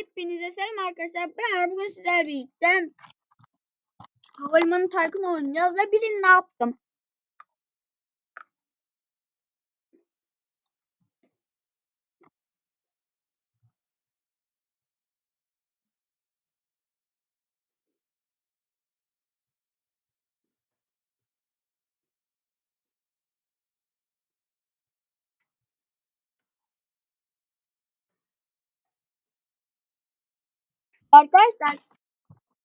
Hepinize selam arkadaşlar. Ben bugün sizlerle birlikte Havalimanı Tycoon oynayacağız ve bilin ne yaptım. Arkadaşlar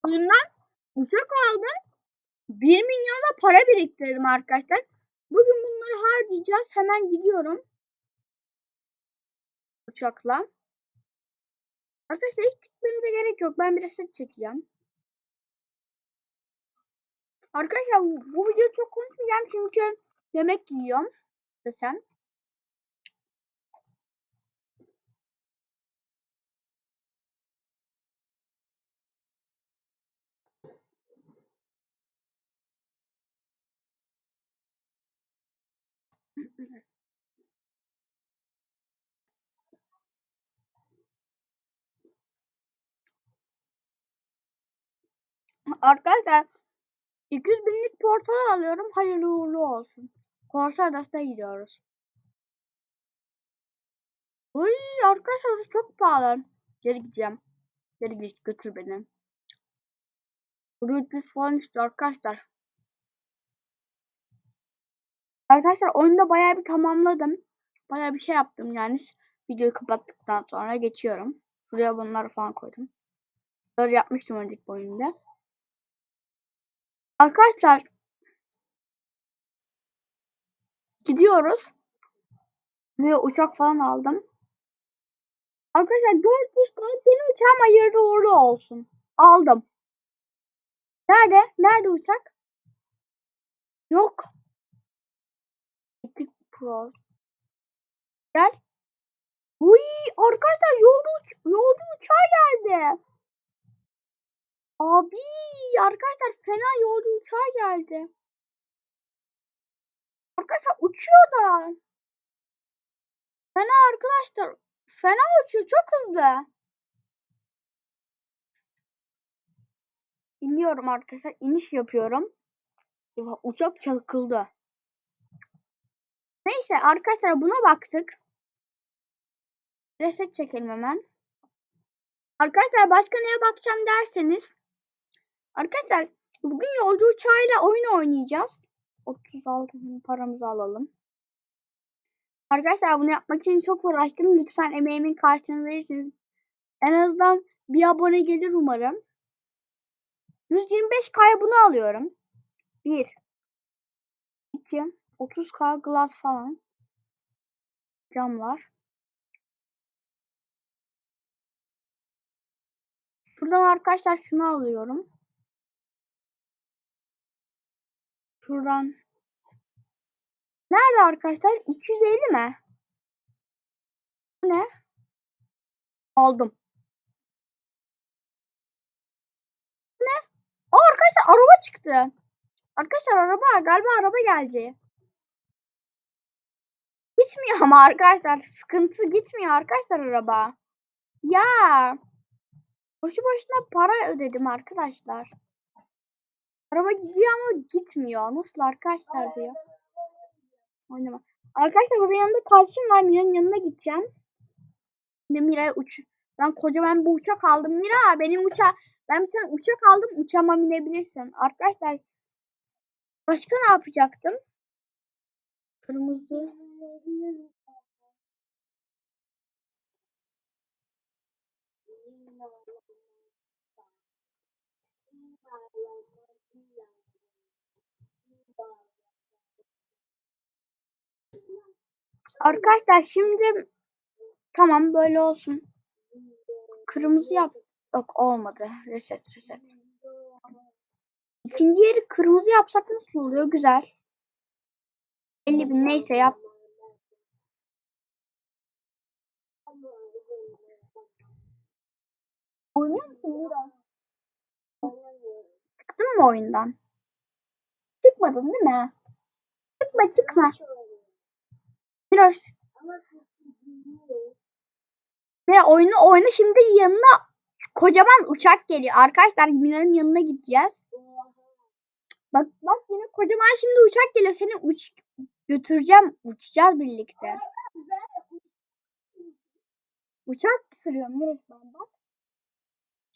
oyundan uçak aldım. 1 milyona para biriktirdim arkadaşlar. Bugün bunları harcayacağız. Hemen gidiyorum. Uçakla. Arkadaşlar hiç gitmemize gerek yok. Ben biraz set çekeceğim. Arkadaşlar bu videoyu çok konuşmayacağım çünkü yemek yiyorum desem. Arkadaşlar 200 binlik portal alıyorum. Hayırlı uğurlu olsun. Korsa Adası'na gidiyoruz. Uy arkadaşlar çok pahalı. Geri gideceğim. Geri git götür beni. 300 falan işte arkadaşlar. Arkadaşlar oyunda bayağı bir tamamladım. Bayağı bir şey yaptım yani. Videoyu kapattıktan sonra geçiyorum. Şuraya bunları falan koydum. Bunları yapmıştım önceki oyunda. Arkadaşlar gidiyoruz. Ve uçak falan aldım. Arkadaşlar 400 kalıp benim uçağım hayırlı uğurlu olsun. Aldım. Nerede? Nerede uçak? Yok. Pro. Gel. Uy arkadaşlar yolda uç yolda uçağa geldi. Abi arkadaşlar fena yolda uçağa geldi. Arkadaşlar uçuyorlar. Fena arkadaşlar. Fena uçuyor çok hızlı. İniyorum arkadaşlar. iniş yapıyorum. Uçak çakıldı. Neyse arkadaşlar buna baktık. Reset çekelim hemen. Arkadaşlar başka neye bakacağım derseniz. Arkadaşlar bugün yolcu uçağıyla oyun oynayacağız. 36 bin paramızı alalım. Arkadaşlar bunu yapmak için çok uğraştım. Lütfen emeğimin karşılığını verirsiniz. En azından bir abone gelir umarım. 125K'ya bunu alıyorum. 1 2 30K glass falan. Camlar. Şuradan arkadaşlar şunu alıyorum. Şuradan. Nerede arkadaşlar? 250 mi? Ne? Aldım. Ne? Aa, arkadaşlar araba çıktı. Arkadaşlar araba galiba araba geldi. Gitmiyor ama arkadaşlar sıkıntı gitmiyor arkadaşlar araba. Ya. Boşu boşuna para ödedim arkadaşlar. Araba gidiyor ama gitmiyor. Nasıl arkadaşlar bu ya? Oynama. Arkadaşlar burada yanımda kardeşim var. Mira'nın yanına gideceğim. Şimdi Mira'ya uç. Ben kocaman bir uçak aldım. Mira benim uçak. Ben bir tane uçak aldım. Uçağıma binebilirsin. Arkadaşlar başka ne yapacaktım? Kırmızı. Arkadaşlar şimdi tamam böyle olsun. Kırmızı yap. Yok olmadı. Reset reset. İkinci yeri kırmızı yapsak nasıl oluyor? Güzel. 50 bin neyse yap. Oynuyor musun biraz? Çıktın mı oyundan? Çıkmadın değil mi? Çıkma çıkma. Biraz. Mira oyunu oyna şimdi yanına kocaman uçak geliyor. Arkadaşlar Mira'nın yanına gideceğiz. Bak bak yine kocaman şimdi uçak geliyor. Seni uç götüreceğim. Uçacağız birlikte. Uçak sürüyorum Mira bak.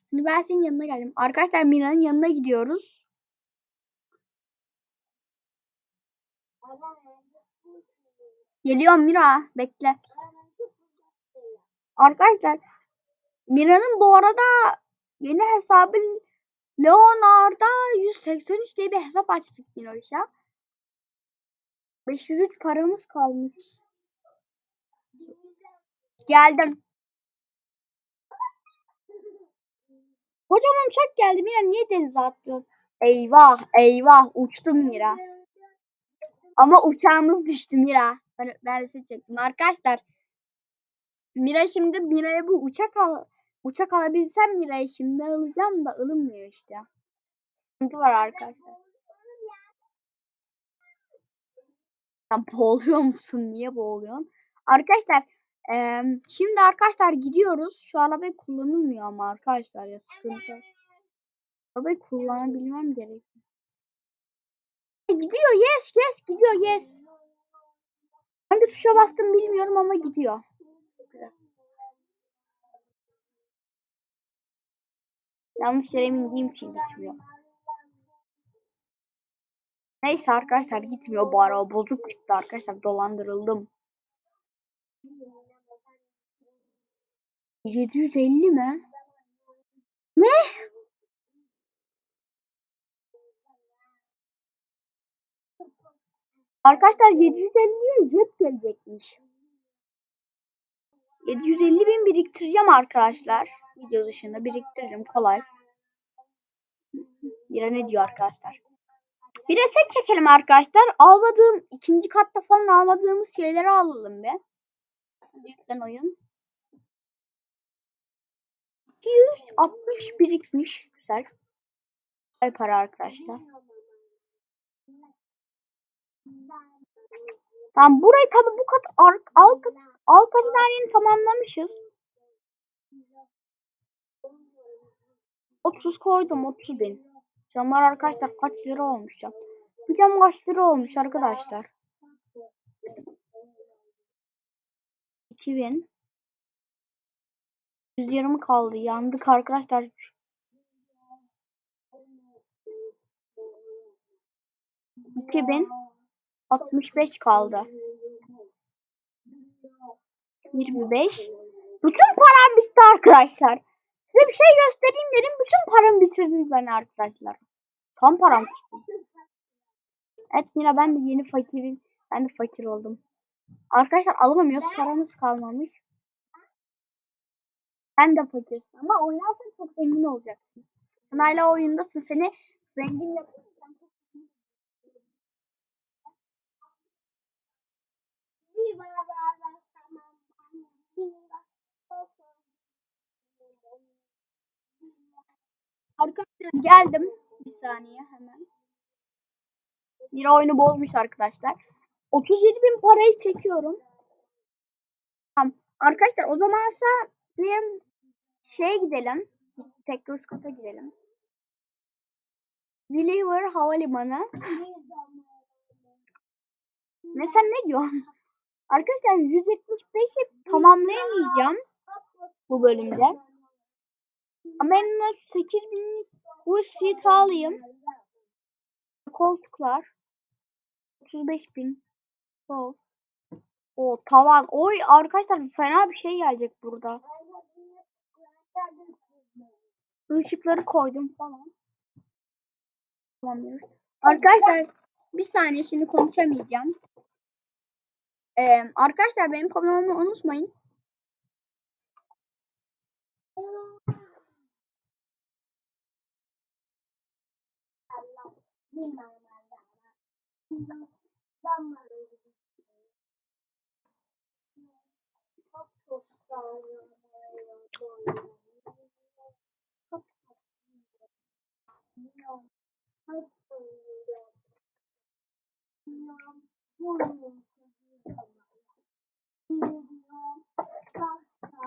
Şimdi ben senin yanına geldim. Arkadaşlar Mira'nın yanına gidiyoruz. Geliyorum Mira. Bekle. Arkadaşlar Mira'nın bu arada yeni hesabı Leonardo 183 diye bir hesap açtık Miro'yla. 503 paramız kalmış. Geldim. Kocaman uçak geldi. Mira niye denize atlıyorsun? Eyvah eyvah uçtum Mira. Ama uçağımız düştü Mira. Ben, ben resim çektim. Arkadaşlar Mira şimdi Mira'ya bu uçak al uçak alabilsem Mira'yı şimdi alacağım da alınmıyor işte. Sıkıntı var arkadaşlar. Sen boğuluyor musun? Niye boğuluyorsun? Arkadaşlar eee, şimdi arkadaşlar gidiyoruz. Şu araba kullanılmıyor ama arkadaşlar ya sıkıntı. Arabayı kullanabilmem gerek. E, Gidiyor yes yes gidiyor yes. Hangi tuşa bastım bilmiyorum ama gidiyor. Yanlış yere bindiğim için gitmiyor. Neyse arkadaşlar gitmiyor bu araba bozuk çıktı arkadaşlar dolandırıldım. 750 mi? Ne? Arkadaşlar 750'ye jet gelecekmiş. 750 bin biriktireceğim arkadaşlar. Video dışında biriktiririm kolay. Bira ne diyor arkadaşlar? Bir reset çekelim arkadaşlar. Almadığım ikinci katta falan almadığımız şeyleri alalım be. Yüklen oyun. 260 birikmiş. Güzel. Güzel para arkadaşlar. Tamam burayı tabi bu kat alt alt alt hastaneyi tamamlamışız. 30 koydum 30 bin. Camlar arkadaşlar kaç lira olmuş cam. Bir cam kaç lira olmuş arkadaşlar. 2000 120 kaldı. Yandık arkadaşlar. İki bin 65 kaldı. 25. Bütün param bitti arkadaşlar. Size bir şey göstereyim dedim. Bütün paramı bitirdiniz hani arkadaşlar. Tam param tuttu. Evet Mira ben de yeni fakirin. Ben de fakir oldum. Arkadaşlar alamamıyoruz. Paramız kalmamış. Ben de fakir. Ama oynarsan çok zengin olacaksın. Sen hala oyundasın. Seni zengin yapacağım. Arkadaşlar geldim. Bir saniye hemen. Bir oyunu bozmuş arkadaşlar. 37 bin parayı çekiyorum. Tamam. Arkadaşlar o zamansa bir şeye gidelim. Kata gidelim. Deliver Havalimanı. Ne sen ne diyorsun? Arkadaşlar 175'i tamamlayamayacağım bu bölümde. Ama en az 8000 bu seat alayım. Koltuklar. 35 bin. Sol. O tavan. Oy arkadaşlar fena bir şey gelecek burada. Işıkları koydum falan. Tamamdır. Arkadaşlar bir saniye şimdi konuşamayacağım. Ee, arkadaşlar benim kanalımı unutmayın.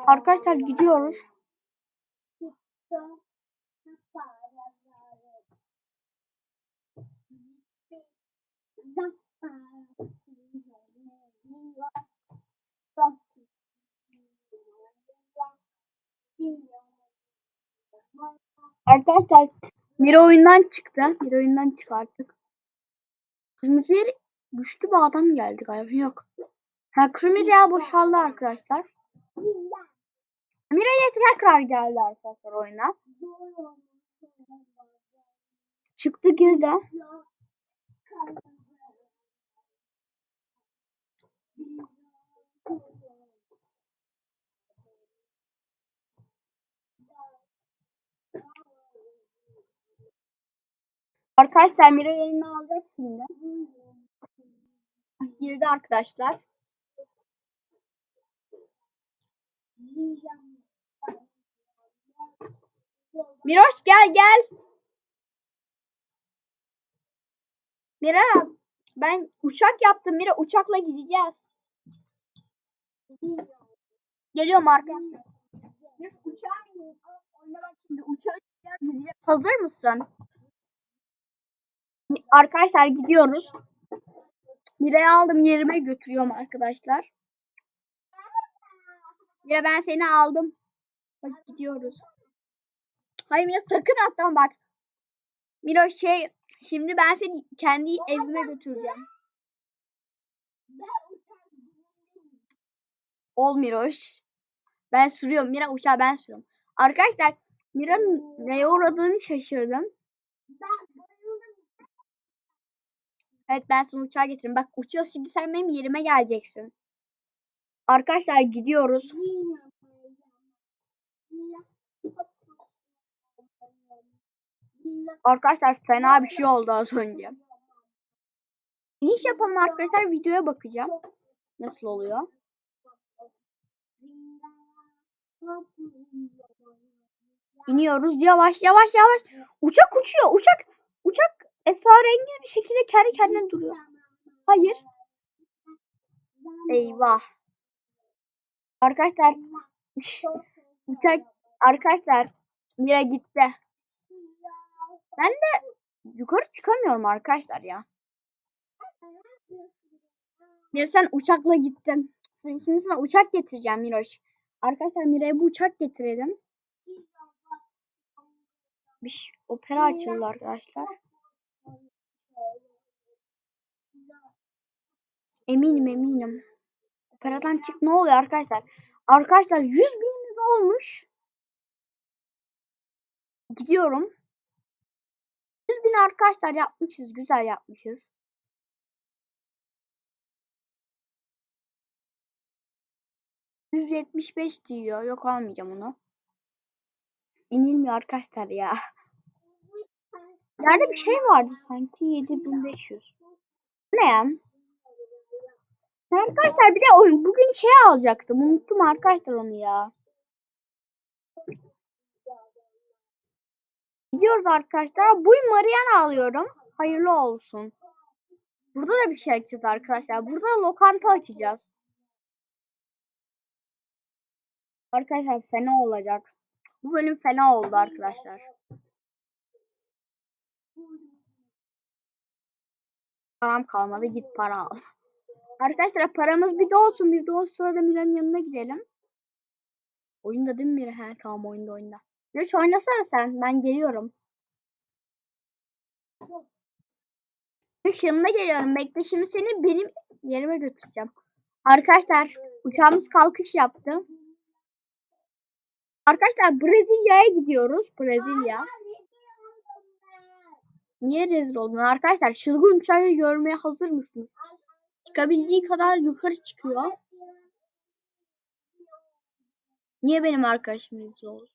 Arkadaşlar gidiyoruz. Arkadaşlar bir oyundan çıktı. Bir oyundan çıkarttık. Kırmızı yer güçlü bir adam geldi galiba. Yok. Ha kırmızı yer boşaldı arkadaşlar. Mira'ya tekrar geldi arkadaşlar oyuna. Çıktı girdi. Arkadaşlar Mira yerini alacak şimdi. Girdi arkadaşlar. Miroş gel gel. Mira ben uçak yaptım Mira uçakla gideceğiz. Geliyorum arkadaşlar. Biz uçağa. Hazır mısın? Arkadaşlar gidiyoruz. Mira'yı aldım yerime götürüyorum arkadaşlar. Mira ben seni aldım. Bak gidiyoruz. Hayır Mira sakın atlan bak. Mira şey şimdi ben seni kendi evime götüreceğim. Ol Miroş. Ben sürüyorum. Mira uçağı ben sürüyorum. Arkadaşlar Mira'nın neye uğradığını şaşırdım. Evet ben sana uçağa getireyim. Bak uçuyor şimdi sen benim yerime geleceksin. Arkadaşlar gidiyoruz. Arkadaşlar fena bir şey oldu az önce. İniş yapalım arkadaşlar videoya bakacağım. Nasıl oluyor? İniyoruz yavaş yavaş yavaş. Uçak uçuyor. Uçak uçak esrarengiz bir şekilde kendi kendine duruyor. Hayır. Eyvah. Arkadaşlar uçak arkadaşlar Mira gitti. Ben de yukarı çıkamıyorum arkadaşlar ya. Ya sen uçakla gittin. Şimdi sana uçak getireceğim Miroş. Arkadaşlar Mira'ya bu uçak getirelim. Bir opera açıldı arkadaşlar. Eminim eminim. Operadan çık ne oluyor arkadaşlar? Arkadaşlar 100 binimiz olmuş. Gidiyorum. 100 bin arkadaşlar yapmışız. Güzel yapmışız. %75 diyor. Yok almayacağım onu. İnilmiyor arkadaşlar ya. Nerede bir şey vardı sanki 7500. Ne ya? Arkadaşlar bir de oyun bugün şey alacaktım. Unuttum arkadaşlar onu ya. Gidiyoruz arkadaşlar. Bu Mariana alıyorum. Hayırlı olsun. Burada da bir şey açacağız arkadaşlar. Burada lokanta açacağız. Arkadaşlar fena olacak. Bu bölüm fena oldu arkadaşlar. Param kalmadı git para al. Arkadaşlar paramız bir de olsun. Biz de o sırada Milan'ın yanına gidelim. Oyunda değil mi biri? He tamam oyunda oyunda. Hiç oynasana sen. Ben geliyorum. Hiç yanına geliyorum. Bekle şimdi seni benim yerime götüreceğim. Arkadaşlar uçağımız kalkış yaptı. Arkadaşlar Brezilya'ya gidiyoruz. Brezilya. Niye rezil oldun? Arkadaşlar çılgın uçağı görmeye hazır mısınız? Çıkabildiği kadar yukarı çıkıyor. Niye benim arkadaşım rezil?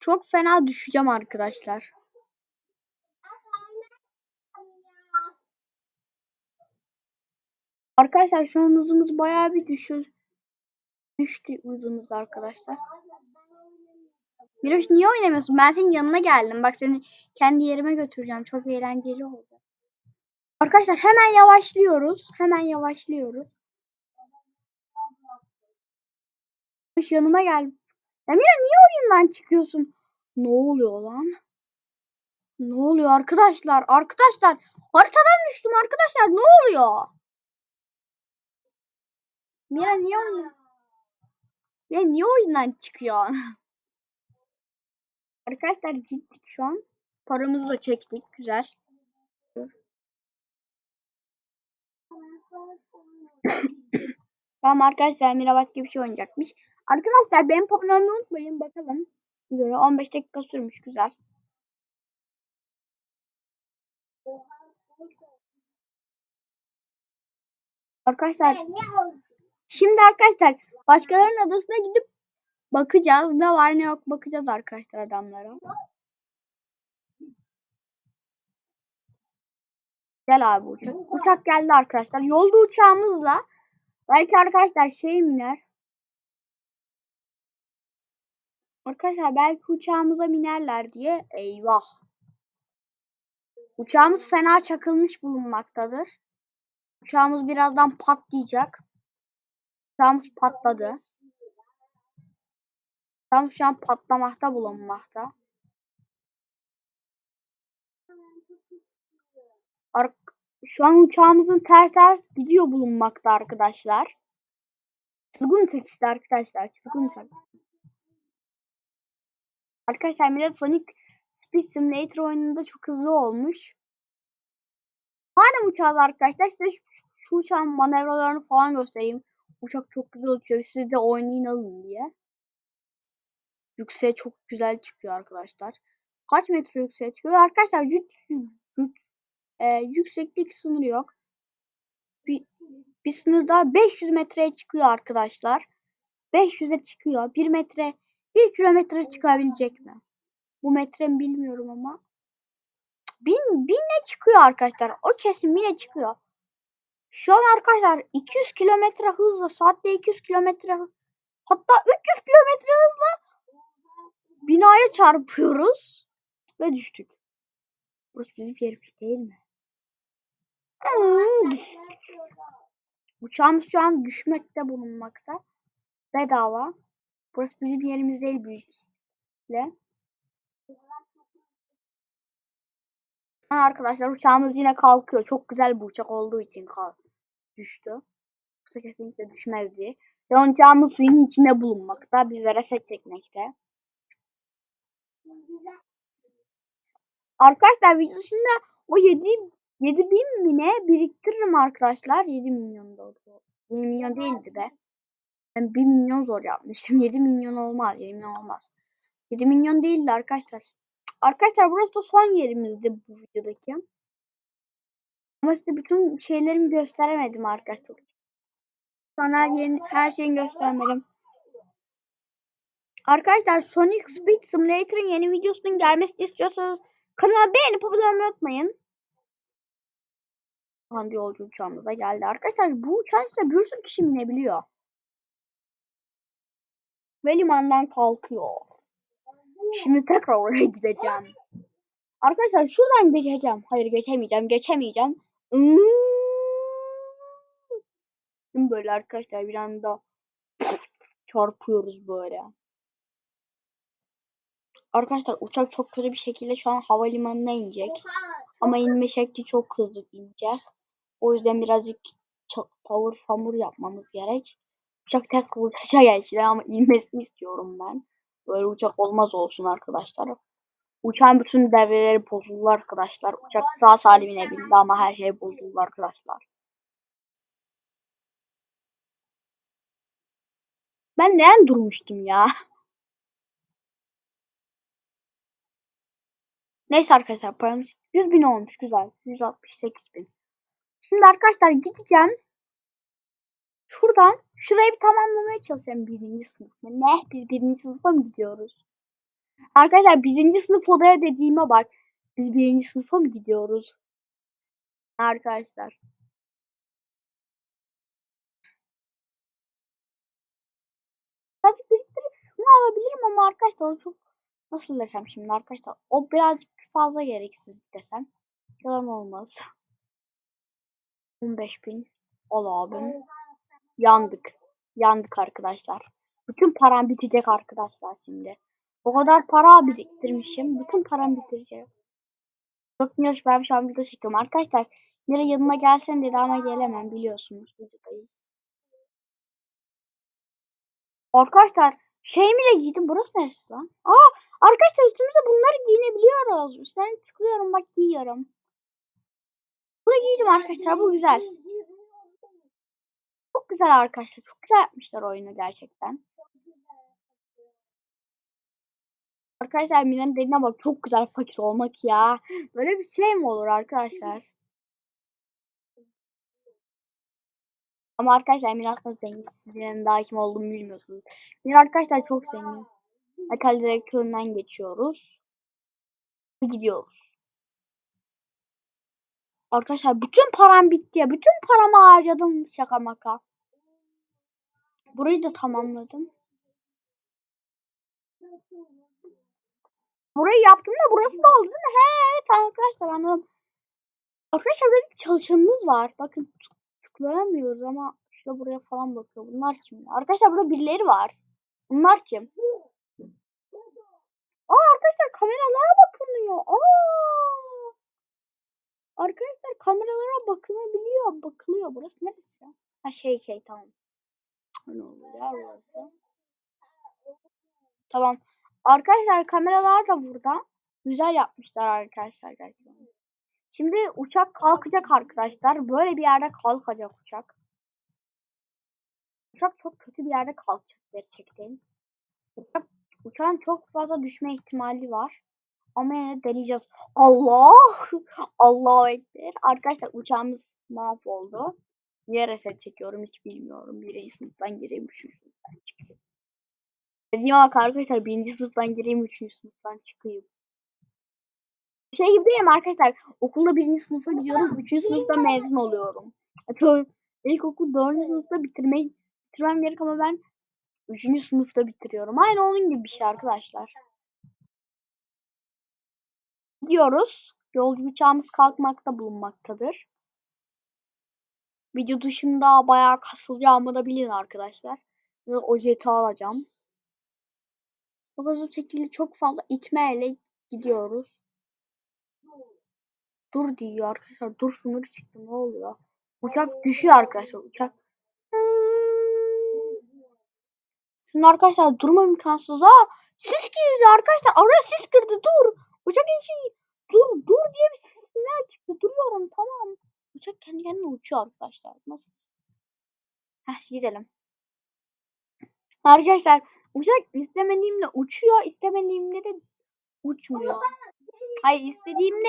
Çok fena düşeceğim arkadaşlar. Arkadaşlar şu an hızımız bayağı bir düşür. Düştü hızımız arkadaşlar. Miroş niye oynamıyorsun? Ben senin yanına geldim. Bak seni kendi yerime götüreceğim. Çok eğlenceli oldu. Arkadaşlar hemen yavaşlıyoruz. Hemen yavaşlıyoruz. Yanıma gel. Emine niye oyundan çıkıyorsun? Ne oluyor lan? Ne oluyor arkadaşlar? Arkadaşlar haritadan düştüm arkadaşlar. Ne oluyor? Mira niye oyun? Ya niye oyundan çıkıyor? arkadaşlar gittik şu an. Paramızı da çektik. Güzel. Tamam arkadaşlar Mira başka bir şey oynayacakmış. Arkadaşlar benim popülerimi unutmayın bakalım. Böyle 15 dakika sürmüş güzel. Arkadaşlar şimdi arkadaşlar başkalarının adasına gidip bakacağız. Ne var ne yok bakacağız arkadaşlar adamlara. Gel abi uçak. Uçak geldi arkadaşlar. Yolda uçağımızla belki arkadaşlar şey miner. Arkadaşlar belki uçağımıza binerler diye. Eyvah. Uçağımız fena çakılmış bulunmaktadır. Uçağımız birazdan patlayacak. Uçağımız patladı. Tam şu an patlamakta bulunmakta. Ar şu an uçağımızın ters ters gidiyor bulunmakta arkadaşlar. Çılgın uçak işte arkadaşlar. Çılgın uçak. Arkadaşlar biraz Sonic Speed Simulator oyununda çok hızlı olmuş. Madem uçağız arkadaşlar size şu, şu uçağın manevralarını falan göstereyim. Uçak çok güzel uçuyor. Siz de oynayın alın diye. Yükseğe çok güzel çıkıyor arkadaşlar. Kaç metre yükseğe çıkıyor? Arkadaşlar e, yükseklik sınırı yok. Bir, bir sınırda 500 metreye çıkıyor arkadaşlar. 500'e çıkıyor. 1 metre 1 kilometre çıkabilecek mi? Bu metre mi bilmiyorum ama. Bin, binle çıkıyor arkadaşlar. O kesin bine çıkıyor. Şu an arkadaşlar 200 kilometre hızla saatte 200 kilometre hatta 300 kilometre hızla binaya çarpıyoruz ve düştük. Burası bizim yerimiz değil mi? Uçağımız şu an düşmekte bulunmakta. Bedava. Burası bizim yerimiz değil büyük. Ha, arkadaşlar uçağımız yine kalkıyor. Çok güzel bir uçak olduğu için kal düştü. Yoksa kesinlikle düşmezdi. Ve uçağımız suyun içinde bulunmakta. Bizlere set çekmekte. Arkadaşlar videosunda o 7 7 bin mi ne biriktiririm arkadaşlar. 7 milyon da oldu. 7 milyon değildi be. Ben 1 milyon zor yapmıştım. 7 milyon olmaz. 7 milyon olmaz. 7 milyon değildi arkadaşlar. Arkadaşlar burası da son yerimizdi bu videodaki. Ama size bütün şeylerimi gösteremedim arkadaşlar. Sonra her, yerin, her şeyini göstermedim. Arkadaşlar Sonic Speed Simulator'ın yeni videosunun gelmesini istiyorsanız kanala beğenip abone olmayı unutmayın. Hangi yolcu uçağımız da geldi. Arkadaşlar bu uçağın içinde bir sürü kişi binebiliyor. Ve limandan kalkıyor. Şimdi tekrar oraya gideceğim. Arkadaşlar şuradan geçeceğim. Hayır geçemeyeceğim. Geçemeyeceğim. Şimdi böyle arkadaşlar bir anda çarpıyoruz böyle. Arkadaşlar uçak çok kötü bir şekilde şu an havalimanına inecek. Ama inme şekli çok hızlı inecek. O yüzden birazcık tavır famur yapmamız gerek. Uçak tekrar uçaca geçti ama inmesini istiyorum ben. Böyle uçak olmaz olsun arkadaşlar. Uçağın bütün devreleri bozuldu arkadaşlar. Uçak sağ salim inebildi ama her şey bozuldu arkadaşlar. Ben neden durmuştum ya? Neyse arkadaşlar paramız 100 bin olmuş güzel. 168 bin. Şimdi arkadaşlar gideceğim. Şuradan şurayı bir tamamlamaya çalışacağım birinci sınıf. Ne? Biz birinci sınıfa mı gidiyoruz? Arkadaşlar birinci sınıf odaya dediğime bak. Biz birinci sınıfa mı gidiyoruz? Arkadaşlar. Birazcık biriktirip şunu alabilirim ama arkadaşlar çok nasıl desem şimdi arkadaşlar o birazcık fazla gereksiz desem. Yalan olmaz. 15 bin. Al abim. Yandık. Yandık arkadaşlar. Bütün param bitecek arkadaşlar şimdi. O kadar para biriktirmişim. Bütün param bitecek. Çok minnoş ben şu an video çekiyorum. Arkadaşlar Mira yanıma gelsen dedi ama gelemem biliyorsunuz. Videodayım. Arkadaşlar şey mi giydim? Burası neresi lan? Aa arkadaşlar üstümüze bunları giyinebiliyoruz. Üstlerine tıklıyorum bak giyiyorum. Bunu giydim arkadaşlar bu güzel. Çok güzel arkadaşlar. Çok güzel yapmışlar oyunu gerçekten. Arkadaşlar Milan'ın dediğine bak çok güzel fakir olmak ya. Böyle bir şey mi olur arkadaşlar? Ama arkadaşlar Emir aslında zengin. Sizlerin daha kim olduğunu bilmiyorsunuz. Emir arkadaşlar çok zengin. Metal direktöründen geçiyoruz. Gidiyoruz. Arkadaşlar bütün param bitti ya. Bütün paramı harcadım şaka maka. Burayı da tamamladım. Burayı yaptım da burası da oldu değil mi? He evet arkadaşlar anladım. Arkadaşlar bir çalışanımız var. Bakın tık- tıklayamıyoruz ama işte buraya falan bakıyor. Bunlar kim? Arkadaşlar burada birileri var. Bunlar kim? Aa arkadaşlar kameralara bakılıyor. Aa! Arkadaşlar kameralara bakılabiliyor. Bakılıyor. Burası neresi ya? Ha şey şey tamam. Ne oluyor ya burası? Tamam. Arkadaşlar kameralar da burada. Güzel yapmışlar arkadaşlar gerçekten. Şimdi uçak kalkacak arkadaşlar. Böyle bir yerde kalkacak uçak. Uçak çok kötü bir yerde kalkacak gerçekten. Uçak, uçağın çok fazla düşme ihtimali var. Ama deneyeceğiz. Allah! Allahu Ekber. Arkadaşlar uçağımız mahvoldu. Niye reset çekiyorum hiç bilmiyorum. Birinci sınıftan gireyim, üçüncü sınıftan çıkayım. Dediğim bak arkadaşlar birinci sınıftan gireyim, üçüncü sınıftan çıkayım. Şey gibi değilim arkadaşlar. Okulda birinci sınıfa gidiyorum, üçüncü sınıfta mezun oluyorum. Atıyorum ilkokul dördüncü sınıfta bitirmeyi bitirmem gerek ama ben üçüncü sınıfta bitiriyorum. Aynı onun gibi bir şey arkadaşlar. Gidiyoruz. Yolcu uçağımız kalkmakta bulunmaktadır. Video dışında bayağı kasılacağımı da bilin arkadaşlar. Ve o jeti alacağım. O şekilde çok fazla itmeyle gidiyoruz. Dur diyor arkadaşlar. Dur sınırı çıktı. Ne oluyor? Uçak düşüyor arkadaşlar. Uçak. Şimdi arkadaşlar durma imkansız. Aa, sis girdi arkadaşlar. Araya sis girdi. Dur. Uçak içi. Dur dur diye bir sinyal çıktı. Duruyorum tamam. Uçak kendi kendine uçuyor arkadaşlar. Nasıl? Heh gidelim. Arkadaşlar uçak istemediğimde uçuyor, istemediğimde de uçmuyor. Hayır istediğimde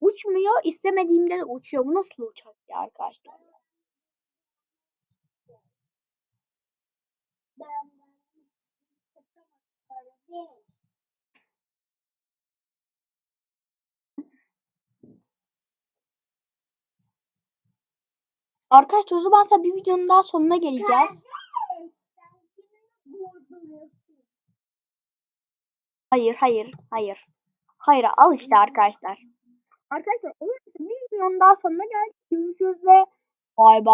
uçmuyor, istemediğimde de uçuyor. Bu nasıl uçak ya arkadaşlar? Arkadaşlar o zaman bir videonun daha sonuna geleceğiz. Hayır, hayır, hayır. Hayır, al işte arkadaşlar. Arkadaşlar o bir videonun daha sonuna geldik. Görüşürüz ve bay bay.